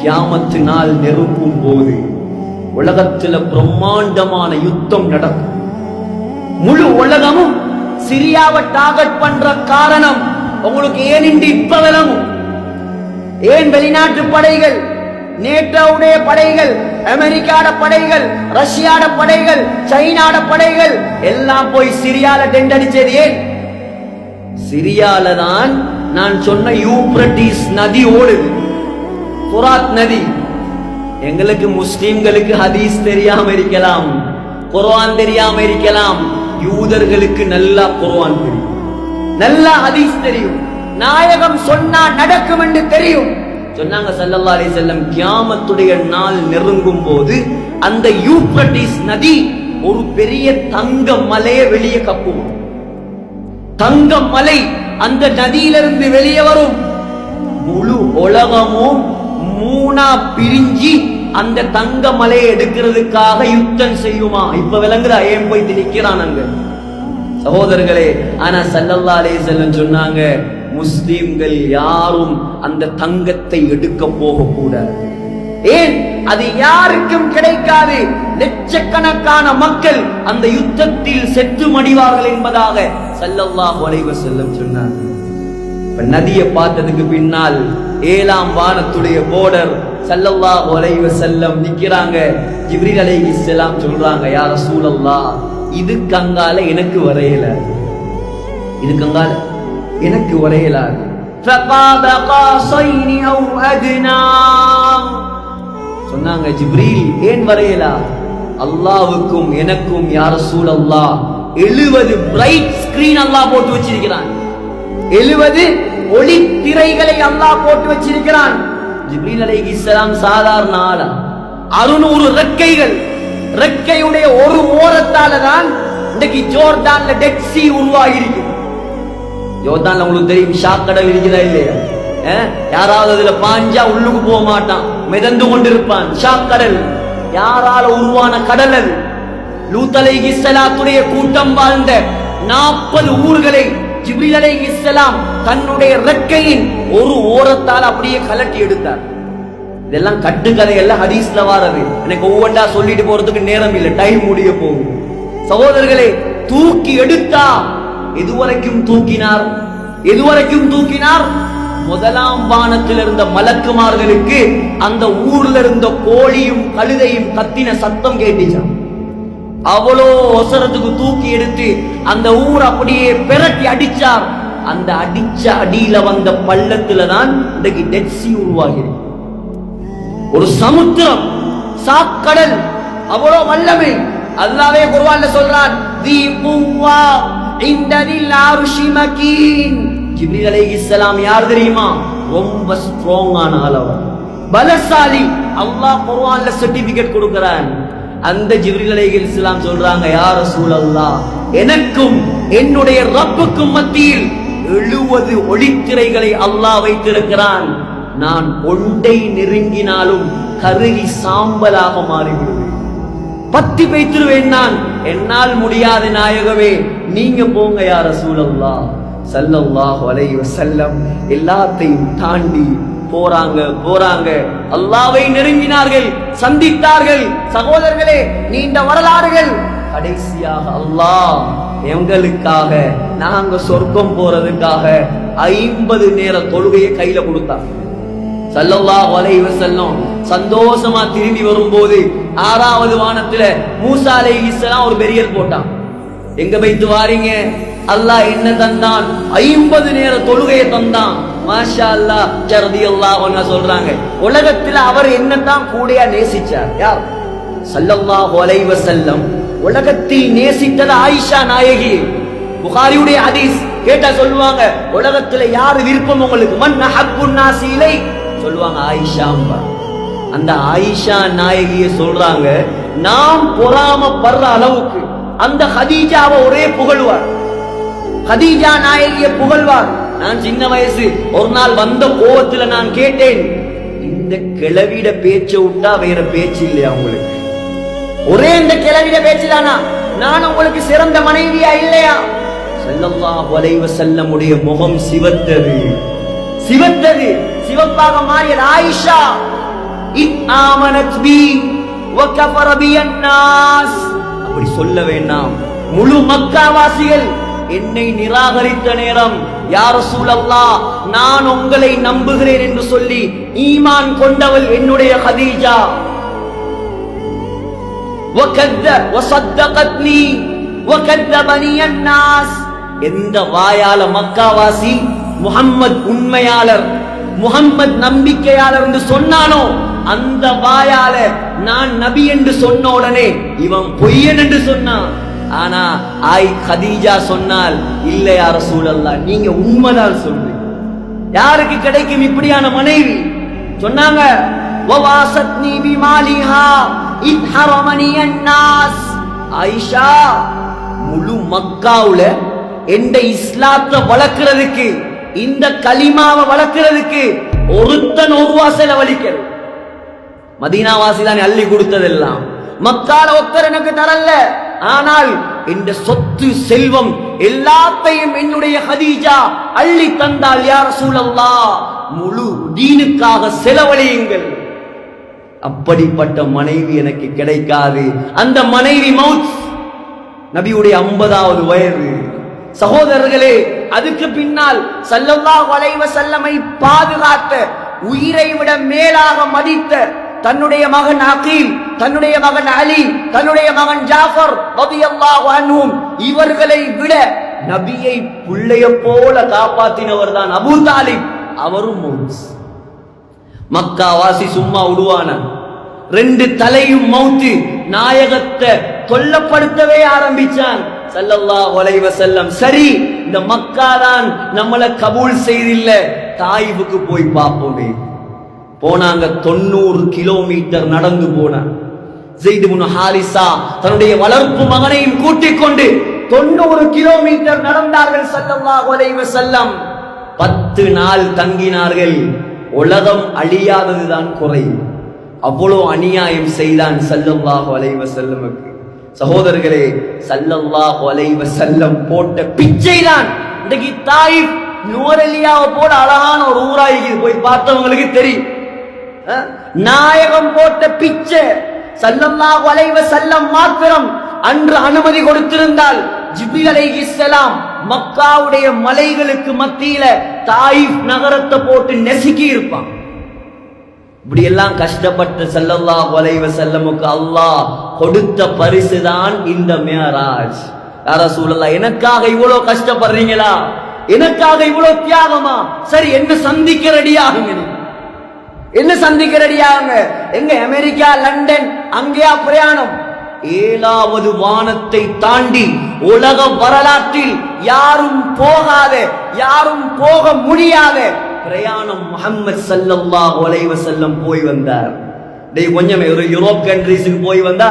கியாமத்து நாள் நெருங்கும் போது உலகத்துல பிரம்மாண்டமான யுத்தம் நடக்கும். முழு உலகமும் சிரியாவை டார்கெட் பண்ற காரணம் உங்களுக்கு ஏன் இன்று இப்ப விளங்கும்? ஏன் வெளிநாட்டு படைகள் நேட்டோவுடைய படைகள் அமெரிக்காட படைகள் ரஷ்யாட படைகள் சைனாட படைகள் எல்லாம் போய் சிரியால டெண்ட் அடிச்சது ஏன்? சிரியால தான் நான் சொன்ன யூப்ரட்டிஸ் நதி ஓடுது. குராத் நதி. எங்களுக்கு முஸ்லிம்களுக்கு ஹதீஸ் தெரியாம இருக்கலாம். குர்ஆன் தெரியாம இருக்கலாம். யூதர்களுக்கு நல்லா குர்ஆன் தெரியும். நல்லா ஹதீஸ் தெரியும். நாயகம் சொன்னா நடக்கும் என்று தெரியும். சொன்னாங்க சல்லல்லா அலி செல்லம் கியாமத்துடைய நாள் நெருங்கும் போது அந்த யூப்ரட்டிஸ் நதி ஒரு பெரிய தங்க மலையை வெளியே கப்பும். தங்க மலை அந்த நதியிலிருந்து வெளியே வரும். முழு உலகமும் மூணா பிரிஞ்சு அந்த தங்க மலையை எடுக்கிறதுக்காக யுத்தம் செய்யுமா? இப்ப விளங்குதா? ஏன் போய் நிக்கிறான் அங்க? சகோதரர்களே ஆனா சல்லல்லா அலைஹிஸ்ஸலாம் சொன்னாங்க முஸ்லிம்கள் யாரும் அந்த தங்கத்தை எடுக்க போக கூடாது ஏன்? அது யாருக்கும் கிடைக்காது. லட்சக்கணக்கான மக்கள் அந்த யுத்தத்தில் செத்து மடிவார்கள் என்பதாக சல்லல்லாஹு அலைஹி செல்லம் சொன்னாங்க. நதியை பார்த்ததுக்கு பின்னால் ஏழாம் வானத்துடைய போர்டர் சல்லல்லா ஒலைவ செல்லம் நிக்கிறாங்க. ஜிப்ரில் அலை இஸ்லாம் சொல்றாங்க யார சூழல்லா இது கங்கால எனக்கு வரையல. இது கங்கால எனக்கு வரையலாது சொன்னாங்க ஜிப்ரீல் ஏன் வரையலா? அல்லாவுக்கும் எனக்கும் யார சூழல்லா எழுபது பிரைட் ஸ்கிரீன் அல்லா போட்டு வச்சிருக்கிறாங்க எழுவது ஒளி திரைகளை அல்லாஹ் போட்டு வச்சிருக்கிறான். ஜிப்ரீல் அலைஹிஸ்ஸலாம் சாதாரண ஆளா? அறுநூறு ரெக்கைகள். ரெக்கையுடைய ஒரு ஓரத்தால தான் இன்னைக்கு ஜோர்டான்ல டெட் சி உருவாகி இருக்கு ஜோர்டான்ல உங்களுக்கு தெரியும் ஷாக் கடல் இருக்குதா இல்லையா? யாராவது அதுல பாஞ்சா உள்ளுக்கு போக மாட்டான். மிதந்து கொண்டிருப்பான். ஷாக் கடல். யாரால உருவான கடல் அது? லூத்தலை இஸ்லாத்துடைய கூட்டம் வாழ்ந்த நாற்பது ஊர்களை ஜிப்ரீல் இஸ்லாம் தன்னுடைய ரெக்கையின் ஒரு ஓரத்தால் அப்படியே கலட்டி எடுத்தார். இதெல்லாம் கட்டுக்கதை எல்லாம் ஹதீஸ்ல வாரது. எனக்கு ஒவ்வொன்றா சொல்லிட்டு போறதுக்கு நேரம் இல்லை டைம் முடிய போகும் சகோதரர்களே தூக்கி எடுத்தா எதுவரைக்கும் தூக்கினார்? எதுவரைக்கும் தூக்கினார்? முதலாம் வானத்தில் இருந்த மலக்குமார்களுக்கு அந்த ஊர்ல இருந்த கோழியும் கழுதையும் கத்தின சத்தம் கேட்டுச்சான் அவ்வளோ ஒசரத்துக்கு தூக்கி எடுத்து அந்த ஊர் அப்படியே பிரட்டி அடிச்சார். அந்த அடிச்ச அடியில வந்த பள்ளத்துல தான் இன்றைக்கு டெட்சி உருவாகிறது. ஒரு சமுத்திரம் சாக்கடல் அவ்வளோ வல்லமை. அல்லாவே குர்ஆன்ல சொல்றான் தி பூவா இந்ததில் ஆருஷி மகீன். ஜிப்ரீல் அலைஹிஸ்ஸலாம் யார் தெரியுமா? ரொம்ப ஸ்ட்ராங்கான அளவு பலசாலி. அல்லாஹ் குர்ஆன்ல சர்டிபிகேட் கொடுக்கிறான். அந்த ஜிப்ரீல் அலைஹிஸ்ஸலாம் சொல்றாங்க யா சூழல்லா எனக்கும் என்னுடைய ரப்புக்கும் மத்தியில் எழுவது ஒளித்திரைகளை அல்லாஹ் வைத்திருக்கிறான். நான் ஒண்டை நெருங்கினாலும் கருகி சாம்பலாக மாறிவிடுவேன். பத்தி வைத்திருவேன் நான். என்னால் முடியாத நாயகமே நீங்க போங்க யார சூழல்லா சல்லல்லாஹ் அலைஹி செல்லம் எல்லாத்தையும் தாண்டி போறாங்க போறாங்க. அல்லாவை நெருங்கினார்கள் சந்தித்தார்கள். சகோதரர்களே நீண்ட வரலாறுகள். கடைசியாக அல்லாஹ் எங்களுக்காக நாங்க சொர்க்கம் போறதுக்காக ஐம்பது நேர தொழுகையை கையில கொடுத்தார் சல்லல்லா வலைவ செல்லும் சந்தோஷமா திரும்பி வரும்போது ஆறாவது வானத்துல மூசா அலைஹிஸ்ஸலாம் ஒரு பெரியல் போட்டான். எங்க வைத்து வாரீங்க? அல்லாஹ் என்ன தந்தான்? ஐம்பது நேர தொழுகையை தந்தான். மாஷா அல்லாஹ் ஜரதி அல்லாஹ் சொல்றாங்க. உலகத்துல அவர் என்னதான் கூடையா நேசிச்சார்? யார்? சல்லல்லாஹு அலைஹி செல்லம் உலகத்தில் நேசித்தது ஆயிஷா நாயகி. புகாரியுடைய ஹதீஸ் கேட்டா சொல்லுவாங்க உலகத்துல யாரு விருப்பம் உங்களுக்கு? மன் அஹப்புன் நாசி சொல்லுவாங்க ஆயிஷாம்பா அந்த ஆயிஷா நாயகிய சொல்றாங்க நாம் பொறாமப்படுற அளவுக்கு அந்த ஹதீஜாவை ஒரே புகழ்வார். ஹதீஜா நாயகிய புகழ்வார். நான் சின்ன வயசு ஒரு நாள் வந்த கோவத்துல நான் கேட்டேன். இந்த கிளவிட பேச்ச விட்டா வேற பேச்சு இல்லையா உங்களுக்கு? ஒரே இந்த கிளவிட பேச்சுதானா? நான் உங்களுக்கு சிறந்த மனைவியா இல்லையா? ஸல்லல்லாஹு அலைஹி வஸல்லமுடைய முகம் சிவத்தது. சிவத்தது. சிவப்பாக மாறியது ஆயிஷா. இத் ஆமனத் பி வகஃபர பியன் நாஸ் அப்படி சொல்ல வேண்டாம். முழு மக்காவாசிகள் என்னை நிராகரித்த நேரம் யார சூழல்லா நான் உங்களை நம்புகிறேன் என்று சொல்லி ஈமான் கொண்டவள் என்னுடைய ஹதீஜா. எந்த வாயால மக்காவாசி முகம்மது உண்மையாளர் முகம்மது நம்பிக்கையாளர் என்று சொன்னானோ அந்த வாயால நான் நபி என்று சொன்ன உடனே இவன் பொய்யன் என்று சொன்னான். ஆனா ஆய் கதீஜா சொன்னால் இல்லை யார சூழல்லா நீங்க உண்மைதான் சொல்றீங்க. யாருக்கு கிடைக்கும் இப்படியான மனைவி? சொன்னாங்க வவாசத்னி பிமாலிஹா இத் ஹரமனி அன்னாஸ். ஆயிஷா முழு மக்காவுல எந்த இஸ்லாத்தை வளர்க்கிறதுக்கு இந்த களிமாவை வளர்க்கிறதுக்கு ஒருத்தன் ஒரு வாசல வலிக்கிறது. மதீனாவாசி தான் அள்ளி கொடுத்ததெல்லாம். மக்கால ஒத்தர் எனக்கு தரல. ஆனால் இந்த சொத்து செல்வம் எல்லாத்தையும் என்னுடைய ஹதீஜா அள்ளி தந்தால் யார் சூழல்லா முழு தீனுக்காக செலவழியுங்கள். அப்படிப்பட்ட மனைவி எனக்கு கிடைக்காது. அந்த மனைவி மவுத் நபியுடைய ஐம்பதாவது வயது. சகோதரர்களே அதுக்கு பின்னால் சல்லல்லா வளைவ செல்லமை பாதுகாத்த உயிரை விட மேலாக மதித்த தன்னுடைய மகன் அகீம் தன்னுடைய மகன் அலி தன்னுடைய மகன் ஜாஃபர் இவர்களை விட நபியை பிள்ளைய போல காப்பாத்தினவர் தான் அபு தாலிப். அவரும் மக்கா வாசி சும்மா விடுவான ரெண்டு தலையும் மௌத்து நாயகத்தை தொல்லப்படுத்தவே ஆரம்பிச்சான். சல்லல்லா ஒலைவ செல்லம் சரி இந்த மக்கா தான் நம்மளை கபூல் செய்தில்ல தாயிபுக்கு போய் பார்ப்போமே. போனாங்க தொண்ணூறு கிலோமீட்டர் நடந்து போனான் ஜெயிது முன் ஹாரிசா தன்னுடைய வளர்ப்பு மகனையும் கூட்டிக் கொண்டு தொண்ணூறு கிலோமீட்டர் நடந்தார்கள் சல்லல்லாஹு அலைஹி செல்லம் பத்து நாள் தங்கினார்கள். உலகம் அழியாததுதான் குறை. அவ்வளோ அநியாயம் செய்தான் சல்லல்லாஹு அலைஹி செல்லமுக்கு சகோதரர்களே சல்லல்லாஹு ஒலைவ செல்லம் போட்ட பிச்சை தான் இன்றைக்கு தாய் நூரலியாவை போல அழகான ஒரு ஊராயிக்கு போய் பார்த்தவங்களுக்கு தெரியும். நாயகம் போட்ட பிச்சை சல்லல்லா வளைவ செல்லம் மாத்திரம் அன்று அனுமதி கொடுத்திருந்தால் ஜிபிகளை இஸ்லாம் மக்காவுடைய மலைகளுக்கு மத்தியில தாயிஃப் நகரத்தை போட்டு நெசுக்கி இருப்பான். இப்படி எல்லாம் கஷ்டப்பட்டு செல்லல்லா வலைவ செல்லமுக்கு அல்லாஹ் கொடுத்த பரிசு தான் இந்த மேராஜ். யார சூழல்லா எனக்காக இவ்வளவு கஷ்டப்படுறீங்களா? எனக்காக இவ்வளவு தியாகமா? சரி என்ன சந்திக்க ரெடியாகுங்க என்ன சந்திக்கிறடியா எங்க? அமெரிக்கா லண்டன் அங்கேயா பிரயாணம். ஏழாவது வானத்தை தாண்டி உலக வரலாற்றில் யாரும் போகாத யாரும் போக முடியாத பிரயாணம் முகமது சல்லல்லாஹ் அலைஹி செல்லம் போய் வந்தார். டேய் கொஞ்சமே ஒரு யூரோப் கண்ட்ரீஸுக்கு போய் வந்தா